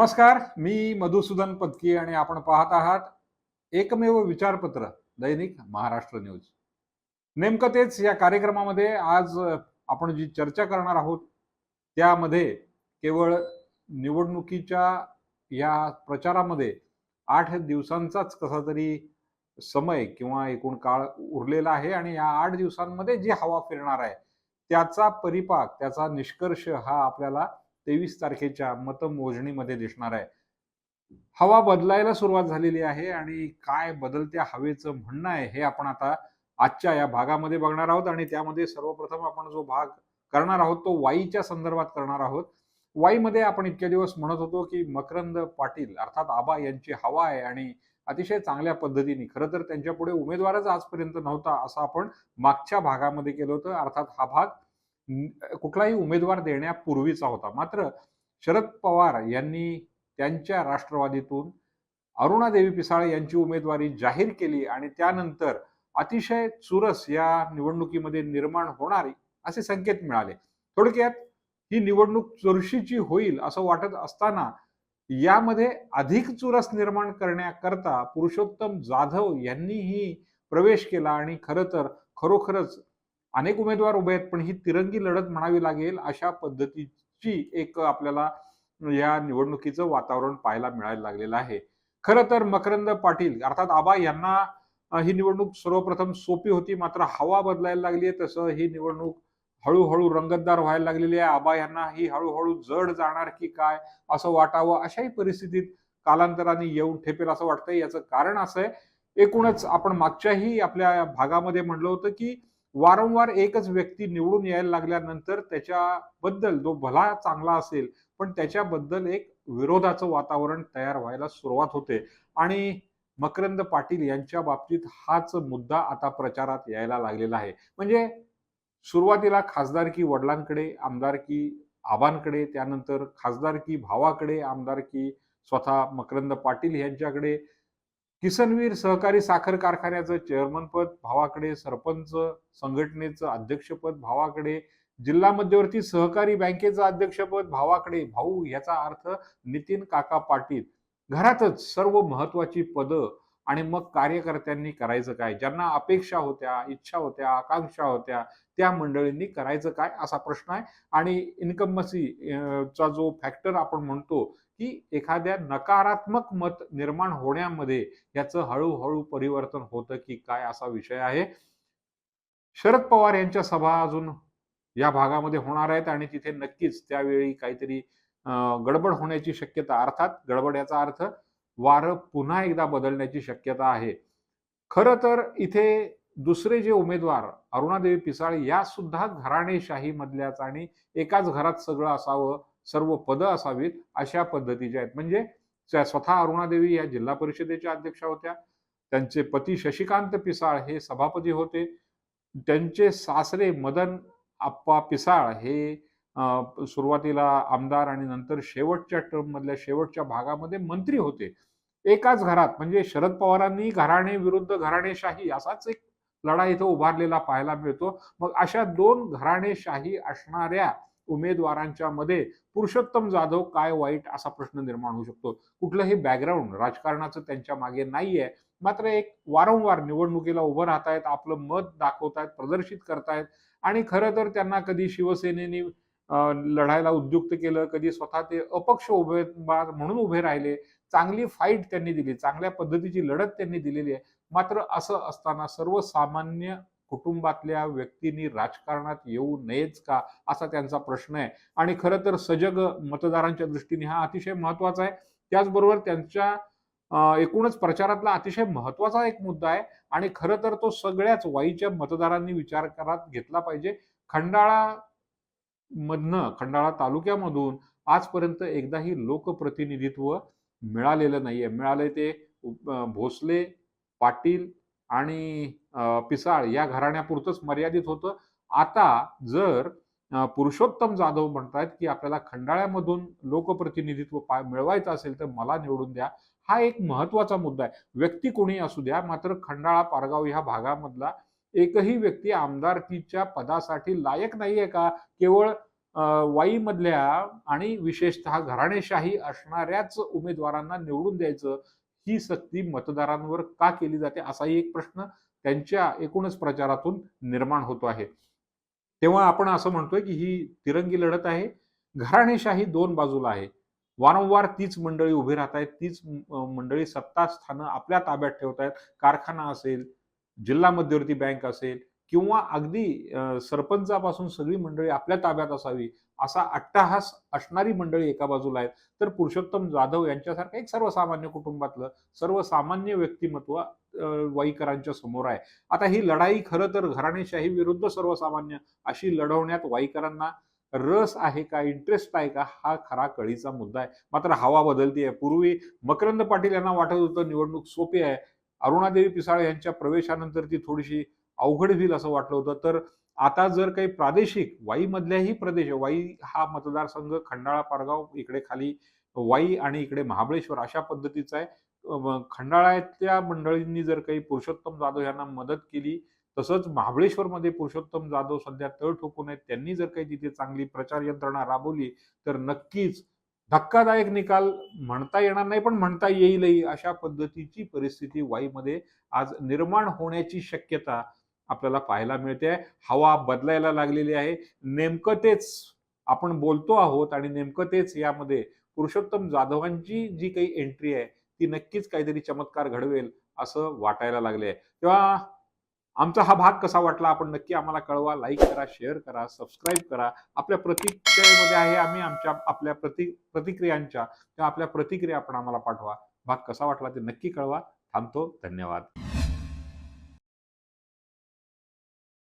नमस्कार मी मधुसूदन पत्की आणि आपण पाहत आहात एकमेव विचारपत्र दैनिक महाराष्ट्र न्यूज. नेमकं तेच या कार्यक्रमामध्ये आज आपण जी चर्चा करणार आहोत त्यामध्ये केवळ निवडणुकीच्या या प्रचारामध्ये आठ दिवसांचाच कसा तरी समय किंवा एकूण काळ उरलेला आहे आणि या आठ दिवसांमध्ये जी हवा फिरणार आहे त्याचा परिपाक त्याचा निष्कर्ष हा आपल्याला तेवीस तारखेच्या मतमोजणीमध्ये दिसणार आहे. हवा बदलायला सुरुवात झालेली आहे आणि काय बदलत्या हवेचं म्हणणं आहे हे आपण आता आजच्या या भागामध्ये बघणार आहोत आणि त्यामध्ये सर्वप्रथम आपण जो भाग करणार आहोत तो वाईच्या संदर्भात करणार आहोत. वाईमध्ये आपण इतके दिवस म्हणत होतो की मकरंद पाटील अर्थात आबा यांची हवा आहे आणि अतिशय चांगल्या पद्धतीने खरं तर त्यांच्या पुढे उमेदवारच आजपर्यंत नव्हता असं आपण मागच्या भागामध्ये केलं होतं. अर्थात हा भाग कुठलाही उमेदवार देण्यापूर्वीचा होता. मात्र शरद पवार यांनी त्यांच्या राष्ट्रवादीतून अरुणादेवी पिसाळे यांची उमेदवारी जाहीर केली आणि त्यानंतर अतिशय चुरस या निवडणुकीमध्ये निर्माण होणारी असे संकेत मिळाले. थोडक्यात ही निवडणूक चुरशीची होईल असं वाटत असताना यामध्ये अधिक चुरस निर्माण करण्याकरता पुरुषोत्तम जाधव यांनीही प्रवेश केला आणि खरं तर खरोखरच अनेक उमेदवार उभे आहेत पण ही तिरंगी लढत म्हणावी लागेल अशा पद्धतीची एक आपल्याला या निवडणुकीचं वातावरण पाहायला मिळायला लागलेलं आहे. खरं तर मकरंद पाटील अर्थात आबा यांना ही निवडणूक सर्वप्रथम सोपी होती मात्र हवा बदलायला लागली आहे तसं ही निवडणूक हळूहळू रंगतदार व्हायला लागलेली आहे. आबा यांना ही हळूहळू जड जाणार की काय असं वाटावं अशाही परिस्थितीत कालांतराने येऊन ठेपेल असं वाटतंय. याचं कारण असं आहे एकूणच आपण मागच्याही आपल्या भागामध्ये म्हणलं होतं की वारंवार एकच व्यक्ती निवडून यायला लागल्यानंतर त्याच्याबद्दल जो भला चांगला असेल पण त्याच्याबद्दल एक विरोधाचं वातावरण तयार व्हायला सुरुवात होते. आणि मकरंद पाटील यांच्या बाबतीत हाच मुद्दा आता प्रचारात यायला लागलेला आहे. म्हणजे सुरुवातीला खासदारकी वडिलांकडे आमदारकी आबांकडे त्यानंतर खासदारकी भावाकडे आमदारकी स्वतः मकरंद पाटील यांच्याकडे किसनवीर सहकारी साखर कारखान्याचं चेअरमनपद भावाकडे सरपंच संघटनेचं अध्यक्षपद भावाकडे जिल्हा मध्यवर्ती सहकारी बँकेचं अध्यक्षपद भावाकडे भाऊ याचा अर्थ नितीन काका पाटील. घरातच सर्व महत्वाची पदं आणि मग कार्यकर्त्यांनी करायचं काय? ज्यांना अपेक्षा होत्या इच्छा होत्या आकांक्षा होत्या त्या मंडळींनी करायचं काय असा प्रश्न आहे. आणि इन्कमसी चा जो फॅक्टर आपण म्हणतो की एखाद्या नकारात्मक मत निर्माण होण्यामध्ये याचं हळूहळू परिवर्तन होतं की काय असा विषय आहे. शरद पवार यांच्या सभा अजून या भागामध्ये होणार आहेत आणि तिथे नक्कीच त्यावेळी काहीतरी गडबड होण्याची शक्यता अर्थात गडबड याचा अर्थ वारं पुन्हा एकदा बदलण्याची शक्यता आहे. खरं तर इथे दुसरे जे उमेदवार अरुणादेवी पिसाळ या सुद्धा घराणेशाही मधल्याच आणि एकाच घरात सगळं असावं सर्व पदं असावीत अशा पद्धतीच्या आहेत. म्हणजे स्वतः अरुणादेवी या जिल्हा परिषदेच्या अध्यक्षा होत्या. त्यांचे पती शशिकांत पिसाळ हे सभापती होते. त्यांचे सासरे मदन आप्पा पिसाळ हे सुरुवातीला आमदार आणि नंतर शेवटच्या टर्म मधल्या शेवटच्या भागामध्ये मंत्री होते. एकाच घरात म्हणजे शरद पवारांनी घराणे विरुद्ध घराणेशाही असाच एक लढा इथं उभारलेला पाहायला मिळतो. मग अशा दोन घराणेशाही असणाऱ्या उमेदवारांच्या मध्ये पुरुषोत्तम जाधव काय वाईट असा प्रश्न निर्माण होऊ शकतो? कुठलंही बॅकग्राऊंड राजकारणाचं त्यांच्या मागे नाहीये. मात्र एक वारंवार निवडणुकीला उभं राहतायत आपलं मत दाखवतायत प्रदर्शित करतायत. आणि खरं तर त्यांना कधी शिवसेनेने लढायला उद्युक्त केलं कधी स्वतः ते अपक्ष उमेदवार म्हणून उभे राहिले चांगली फाईट त्यांनी दिली चांगल्या पद्धतीची लढत त्यांनी दिलेली आहे. मात्र असं असताना सर्वसामान्य कुटुंबातल्या व्यक्तींनी राजकारणात येऊ नयेच का असा त्यांचा प्रश्न आहे. आणि खरं तर सजग मतदारांच्या दृष्टीने हा अतिशय महत्त्वाचा आहे. त्याचबरोबर त्यांच्या एकूणच प्रचारातला अतिशय महत्त्वाचा एक मुद्दा आहे. आणि खरं तर तो सगळ्याच वाईच्या मतदारांनी विचार करात घेतला पाहिजे. खंडाळा मधनं खंडाळा तालुक्यामधून आजपर्यंत एकदाही लोकप्रतिनिधित्व मिळालेलं नाहीये. मिळाले ते भोसले पाटील आणि पिसाळ या घराण्यापुरतंच मर्यादित होतं. आता जर पुरुषोत्तम जाधव म्हणतायत की आपल्याला खंडाळ्यामधून लोकप्रतिनिधित्व पा- मिळवायचं असेल तर मला निवडून द्या. हा एक महत्त्वाचा मुद्दा आहे. व्यक्ती कोणी असू द्या मात्र खंडाळा पारगाव ह्या भागामधला एकही व्यक्ती आमदारकीच्या पदासाठी लायक नाहीये का? केवळ वाईमधल्या आणि विशेषतः घराणेशाही असणाऱ्याच उमेदवारांना निवडून द्यायचं ही सक्ती मतदारांवर का केली जाते असाही एक प्रश्न त्यांच्या एकूणच प्रचारातून निर्माण होतो आहे. तेव्हा आपण असं म्हणतोय की ही तिरंगी लढत आहे. घराणेशाही दोन बाजूला आहे. वारंवार तीच मंडळी उभी राहत आहेत तीच मंडळी सत्ता स्थानं आपल्या ताब्यात ठेवत आहेत कारखाना असेल जिल्हा मध्यवर्ती बँक असेल किंवा अगदी सरपंचापासून सगळी मंडळी आपल्या ताब्यात असावी असा अट्टाहास असणारी मंडळी एका बाजूला आहेत तर पुरुषोत्तम जाधव यांच्यासारखं एक सर्वसामान्य कुटुंबातलं सर्वसामान्य व्यक्तिमत्व वाईकरांच्या समोर आहे. आता ही लढाई खरं तर घराणेशाही विरुद्ध सर्वसामान्य अशी लढवण्यात वाईकरांना रस आहे का इंटरेस्ट आहे का हा खरा कळीचा मुद्दा आहे. मात्र हवा बदलती आहे पूर्वी मकरंद पाटील यांना वाटत होतं निवडणूक सोपी आहे. अरुणादेवी पिसाळ यांच्या प्रवेशानंतर ती थोडीशी अवघड होईल असं वाटलं होतं. तर आता जर काही प्रादेशिक वाईमधल्याही प्रदेश वाई हा मतदारसंघ खंडाळा पारगाव इकडे खाली वाई आणि इकडे महाबळेश्वर अशा पद्धतीचा आहे. खंडाळ्यातल्या मंडळींनी जर काही पुरुषोत्तम जाधव यांना मदत केली तसंच महाबळेश्वरमध्ये पुरुषोत्तम जाधव सध्या तळ ठोकून आहेत. त्यांनी जर काही तिथे चांगली प्रचार यंत्रणा राबवली तर नक्कीच धक्कादायक निकाल म्हणता येणार नाही पण म्हणता येईलही अशा पद्धतीची परिस्थिती वाईमध्ये आज निर्माण होण्याची शक्यता आपल्याला पाहायला मिळते. हवा बदलायला लागलेली आहे. नेमकं तेच आपण बोलतो आहोत आणि नेमकं तेच यामध्ये पुरुषोत्तम जाधवांची जी काही एंट्री आहे ती नक्कीच काहीतरी चमत्कार घडवेल असं वाटायला लागले आहे तेव्हा आमचा हा भाग कसा वाटला आपण नक्की आम्हाला कळवा लाईक करा शेअर करा सबस्क्राईब करा. आपल्या प्रतिक्रियेमध्ये आहे आम्ही आमच्या आपल्या प्रति प्रतिक्रियांच्या किंवा आपल्या प्रतिक्रिया आपण आम्हाला पाठवा. भाग कसा वाटला ते नक्की कळवा. थांबतो. धन्यवाद.